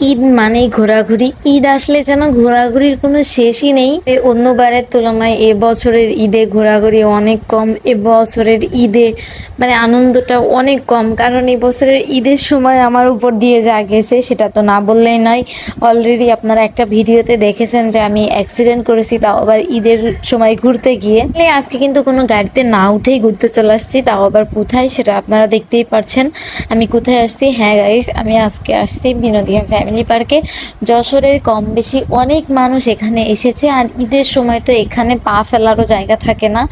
ঈদ মানেই ঘোরাঘুরি। ঈদ আসলে যেন ঘোরাঘুরির কোনো শেষই নেই। অন্যবারের তুলনায় এ বছরের ঈদে ঘোরাঘুরি অনেক কম। এ বছরের ঈদে মানে আনন্দটা অনেক কম। কারণ এই বছরের ঈদের সময় আমার উপর দিয়ে যা গেছে সেটা তো না বললেই নয়। অলরেডি আপনারা একটা ভিডিওতে দেখেছেন যে আমি অ্যাক্সিডেন্ট করেছি, তাও আবার ঈদের সময় ঘুরতে গিয়ে। আজকে কিন্তু কোনো গাড়িতে না উঠেই ঘুরতে চলে আসছি, তাও আবার কোথায় সেটা আপনারা দেখতেই পারছেন। আমি কোথায় আসছি? হ্যাঁ গাইস আমি আজকে আসছি বিনোদিয়া ফ্যামিলি পার্কে। যশোরের কম বেশি অনেক মানুষ এখানে এসেছে আর ঈদের সময় তো এখানে পা ফেলারও জায়গা থাকে না।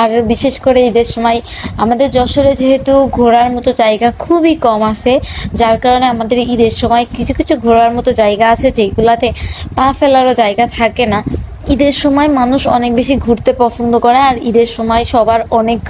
আর বিশেষ করে ঈদের সময় আমাদের যশোরে যেহেতু ঘোরার মতো জায়গা খুবই কম আছে, যার কারণে আমাদের ঈদের সময় কিছু কিছু ঘোরার মতো জায়গা আছে যেগুলাতে পা ফেলারও জায়গা থাকে না। ঈদের সময় মানুষ অনেক বেশি ঘুরতে পছন্দ করে, আর ঈদের সময় সবার অনেক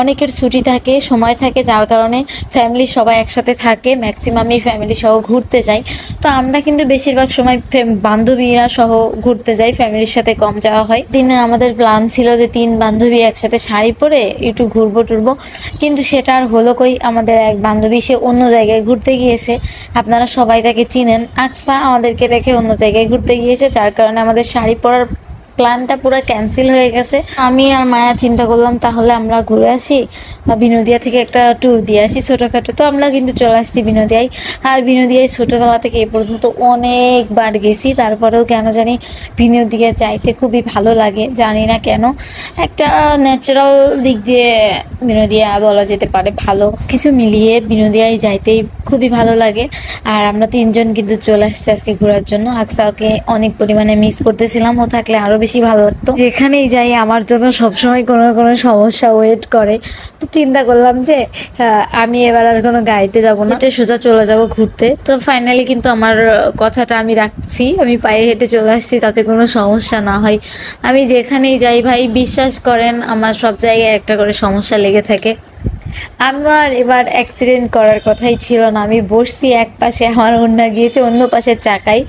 অনেকের ছুটি থাকে, সময় থাকে, যার কারণে ফ্যামিলি সবাই একসাথে থাকে ম্যাক্সিমামই ফ্যামিলি সহ ঘুরতে যায় তো আমরা কিন্তু বেশিরভাগ সময় বান্ধবীরা সহ ঘুরতে যাই ফ্যামিলির সাথে কম যাওয়া হয়। দিনে আমাদের প্ল্যান ছিল যে তিন বান্ধবী একসাথে শাড়ি পরে একটু ঘুরবো টুরবো, কিন্তু সেটা আর হলো কই, আমাদের এক বান্ধবী, সে অন্য জায়গায় ঘুরতে গিয়েছে। আপনারা সবাই তাকে চিনেন। আকফা আমাদেরকে রেখে অন্য জায়গায় ঘুরতে গিয়েছে, যার কারণে আমাদের শাড়ি পরার প্ল্যানটা পুরো ক্যান্সেল হয়ে গেছে। আমি আর মায়া চিন্তা করলাম, তাহলে আমরা ঘুরে আসি বা বিনোদিয়া থেকে একটা ট্যুর দিয়ে আসি ছোটোখাটো। তো আমরা কিন্তু চলে আসছি বিনোদিয়ায়। আর বিনোদিয়ায় ছোটোবেলা থেকে এ পর্যন্ত অনেকবার গেছি। তারপরেও কেন জানি বিনোদিয়া যাইতে খুবই ভালো লাগে, জানি না কেন। একটা ন্যাচারাল দিক দিয়ে বিনোদিয়া বলা যেতে পারে ভালো। কিছু মিলিয়ে বিনোদিয়ায় যাইতেই খুবই ভালো লাগে। আর আমরা তিনজন কিন্তু চলে আসছি আজকে ঘোরার জন্য। আকসাকে অনেক পরিমাণে মিস করতেছিলাম। ও থাকলে আরও বেশি ভালো লাগতো। যেখানেই যাই আমার জন্য সবসময় কোনো না কোনো সমস্যা ওয়েট করে। তো চিন্তা করলাম যে আহ, আমি এবার আর কোনো গাড়িতে যাব না। হেঁটে সোজা চলে যাব ঘুরতে। তো ফাইনালি কিন্তু আমার কথাটা আমি রাখছি। আমি পায়ে হেঁটে চলে আসছি তাতে কোনো সমস্যা না হয়। আমি যেখানেই যাই ভাই বিশ্বাস করেন আমার সব জায়গায় একটা করে সমস্যা লেগে থাকে। আমার এবার অ্যাক্সিডেন্ট করার কথাই ছিল না। আমি বসছি এক পাশে আমার অন্য গিয়েছে অন্য পাশের চাকায়।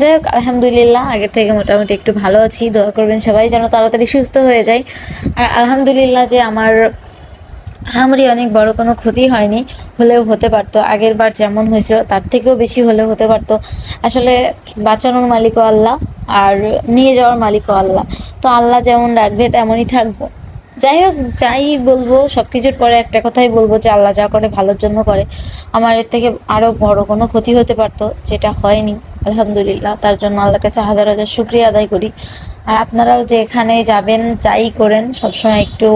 যাই হোক, আলহামদুলিল্লাহ আগের থেকে মোটামুটি একটু ভালো আছি। দোয়া করবেন সবাই যেন তাড়াতাড়ি সুস্থ হয়ে যায়। আর আলহামদুলিল্লাহ যে আমার আমারই অনেক বড় কোনো ক্ষতি হয়নি, হলেও হতে পারতো। আগের বার যেমন হয়েছিল, তার থেকেও বেশি হলেও হতে পারতো। আসলে বাঁচানোর মালিকও আল্লাহ, আর নিয়ে যাওয়ার মালিকও আল্লাহ। তো আল্লাহ যেমন রাখবে, তেমনই থাকব। যাই হোক, যাই বলব সব কিছুর পরে একটা কথাই বলব যে আল্লাহ যা করে, ভালোর জন্য করে। আমার এর থেকে আরও বড় কোনো ক্ষতি হতে পারতো, যেটা হয়নি। আলহামদুলিল্লাহ তার জন্য আল্লাহর কাছে হাজার হাজার শুক্রিয়া আদায় করি। আর আপনারাও যে এখানে যাবেন, যাই করেন, সবসময় একটু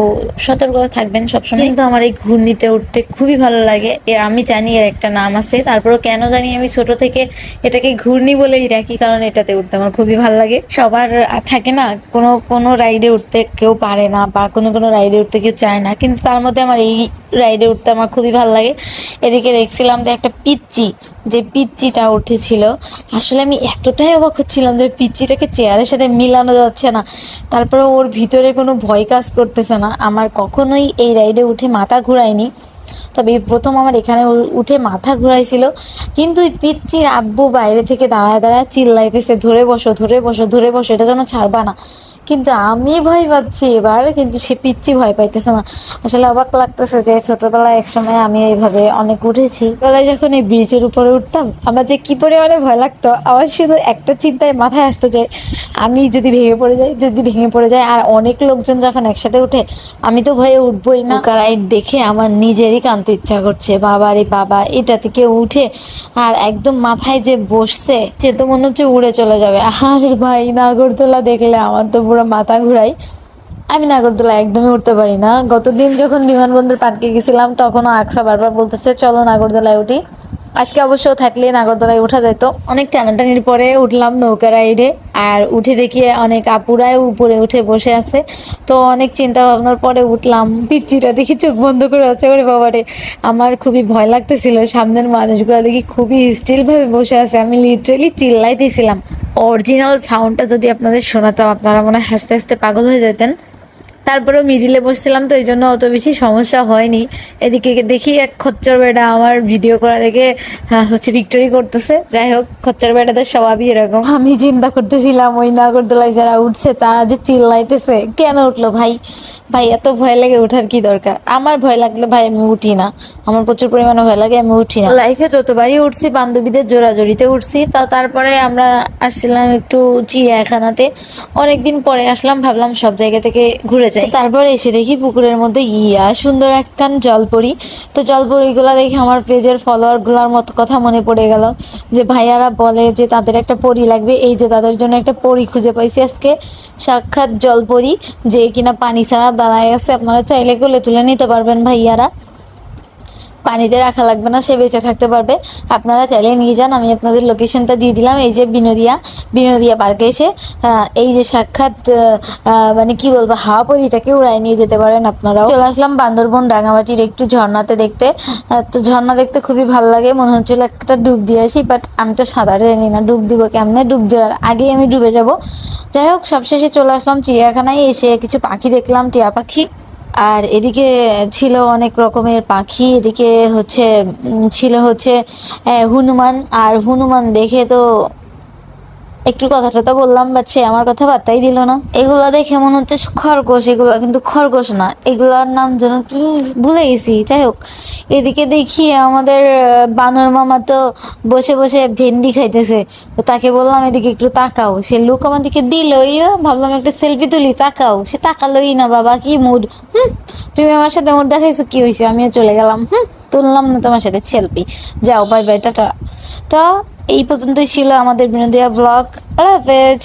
সতর্ক থাকবেন সবসময়। কিন্তু আমার এই ঘূর্ণিতে উঠতে খুবই ভালো লাগে। এর আমি জানি এর একটা নাম আছে, তারপরও কেন জানি আমি ছোট থেকে এটাকে ঘূর্ণি বলেই রাখি কারণ এটাতে উঠতে আমার খুবই ভালো লাগে। সবার থাকে না, কোনো কোনো রাইডে উঠতে কেউ পারে না বা কোনো কোনো রাইডে উঠতে কেউ চায় না, কিন্তু তার মধ্যে আমার এই রাইডে উঠতে আমার খুবই ভালো লাগে। এদিকে দেখছিলাম যে একটা পিচ্চি, যে পিচ্চিটা উঠেছিল। আসলে আমি এতটাই অবাক হচ্ছিলাম যে পিচ্চিটাকে চেয়ারের সাথে মিলানো যাচ্ছে না। তারপরে ওর ভিতরে কোনো ভয় কাজ করতেছে না। আমার কখনোই এই রাইডে উঠে মাথা ঘুরায়নি। তবে প্রথম আমার এখানে উঠে মাথা ঘুরাইছিল। কিন্তু ওই পিচ্চির আব্বু বাইরে থেকে দাঁড়ায় দাঁড়ায় চিল্লাইতেছে, ধরে বসো ধরে বসো ধরে বসো, এটা যেন ছাড়বা না। কিন্তু আমি ভয় পাচ্ছি এবার, কিন্তু সে পিচ্ছি ভয় পাইতেছে না। আসলে অবাক লাগতেছে যে ছোটবেলায় একসময় আমি এইভাবে অনেক উঠেছি। বেলায় যখন এই ব্রিজের উপরে উঠতাম, আমার যে কি পরিমাণে ভয় লাগতো, আমার শুধু একটা চিন্তায় মাথায় আসতো যে আমি যদি ভেঙে পড়ে যাই, যদি ভেঙে পড়ে যায় আর অনেক লোকজন যখন একসাথে উঠে, আমি তো ভয়ে উঠবোই না। কারাই দেখে আমার নিজেরই কানতে ইচ্ছা করছে, বাবা রে বাবা এটা থেকে উঠে আর একদম মাথায় যে বসছে, সে তো মনে হচ্ছে উড়ে চলে যাবে। আর ভাই, নাগরদোলা দেখলে আমার তো পুরো মাথা ঘুরাই আমি নাগরদোলা একদমই উঠতে পারি না। গতদিন যখন বিমানবন্দর পার্কে গেছিলাম, তখনও আকসা বারবার বলতেছে, চলো নাগরদোলায় উঠি। আজকে অবশ্য থাকলে নাগরদোলায় ওঠা যেত অনেক টানাটানির পরে উঠলাম নৌকা রাইডে আর উঠে দেখি অনেক আপুরাই উপরে উঠে বসে আছে। তো অনেক চিন্তা ভাবনার পরে উঠলাম। পিচ্চিটা দেখি চোখ বন্ধ করে আছে, ওরে বাবারে। আমার খুবই ভয় লাগতেছিল, সামনের মানুষগুলো দেখি খুবই স্টিল ভাবে বসে আছে। আমি লিটারেলি চিল্লাইতেছিলাম। অরিজিনাল সাউন্ডটা যদি আপনাদের শোনাতাম, আপনারা মনে হয় হাসতে হাসতে পাগল হয়ে যেতেন তারপরেও মিডিলে বসছিলাম তো এই জন্য অত বেশি সমস্যা হয়নি। এদিকে দেখি এক খচ্চর বেটা আমার ভিডিও করা দেখে হ্যাঁ, হচ্ছে ভিক্টোরি করতেছে। যাই হোক খচ্চর বেটাদের স্বভাবই এরকম। আমি চিন্তা করতেছিলাম ওই নাগরদোলায় যারা উঠছে তারা যে চিল্লাইতেছে কেন উঠল ভাই? ভাই এত ভয় লাগে ওঠার কি দরকার? আমার ভয় লাগলে ভাই আমি উঠি না। আমার প্রচুর পরিমাণে ভয় লাগে আমি উঠি না। লাইফে যতবারই উঠছি বান্ধবীদের জোরাজোরিতে উঠছি তা তারপরে আমরা আসছিলাম একটু চিড়িয়াখানাতে। অনেকদিন পরে আসলাম ভাবলাম সব জায়গা থেকে ঘুরে যাই। তারপরে এসে দেখি পুকুরের মধ্যে ইয়া সুন্দর একখান জলপরি। তো জলপরিগুলা দেখে আমার পেজের ফলোয়ারগুলার মতো কথা মনে পড়ে গেল যে ভাইয়ারা বলে যে তাদের একটা পরি লাগবে। এই যে তাদের জন্য একটা পরি খুঁজে পাইছি আজকে সাক্ষাৎ জলপরি যে কিনা পানি ছাড়া দাঁড়ায় আছে, আপনারা চাইলে গলে তুলে নিতে পারবেন ভাইয়ারা। পানিতে রাখা লাগবে না, সে বেঁচে থাকতে পারবে। আপনারা চাইলে নিয়ে যান, আমি আপনাদের লোকেশনটা দিয়ে দিলাম। এই যে বিনোদিয়া বিনোদিয়া পার্কে এসে এই যে সাক্ষাৎ মানে কি বলব হাওয়া পরিটাকে উড়ায় নিয়ে যেতে পারেন আপনারাও। চলে আসলাম বান্দরবন রাঙামাটির একটু ঝর্ণাতে দেখতে। তো ঝর্ণা দেখতে খুবই ভালো লাগে, মনে হচ্ছিল একটা ডুব দিয়ে আসি বাট আমি তো সাঁতার জানি না, ডুব দিব কেমনে? ডুব দেওয়ার আগেই আমি ডুবে যাব। যাই হোক, সবশেষে চলে আসলাম চিড়িয়াখানায়, এসে কিছু পাখি দেখলাম, টিয়া পাখি। আর এদিকে ছিল অনেক রকমের পাখি, এদিকে হচ্ছে ছিল হচ্ছে হনুমান। আর হনুমান দেখে তো একটু কথাটা তো বললাম বাট সে আমার কথা বার্তাই দিল না। এগুলা দেখে মনে হচ্ছে খরগোশ, এগুলা কিন্তু খরগোশ না। এগুলার নাম যেন কি ভুলে গেছি। যাই হোক, এদিকে দেখি আমাদের বানর মামা তো বসে বসে ভেন্ডি খাইতেছে। তো তাকে বললাম, এদিকে একটু তাকাও। সে লুক আমার দিকে দিলই ভাবলাম একটা সেলফি তুলি, তাকাও। সে তাকালোই না, বাবা, কি মুড হুম, তুমি আমার সাথে মুড দেখাইছো, কি হয়েছে আমিও চলে গেলাম। হুম, তুললাম না তোমার সাথে সেলফি যাও বাই বাই টাটা। তো এই পর্যন্তই ছিল আমাদের বিনোদিয়া ব্লগ। আল্লাহ হাফেজ।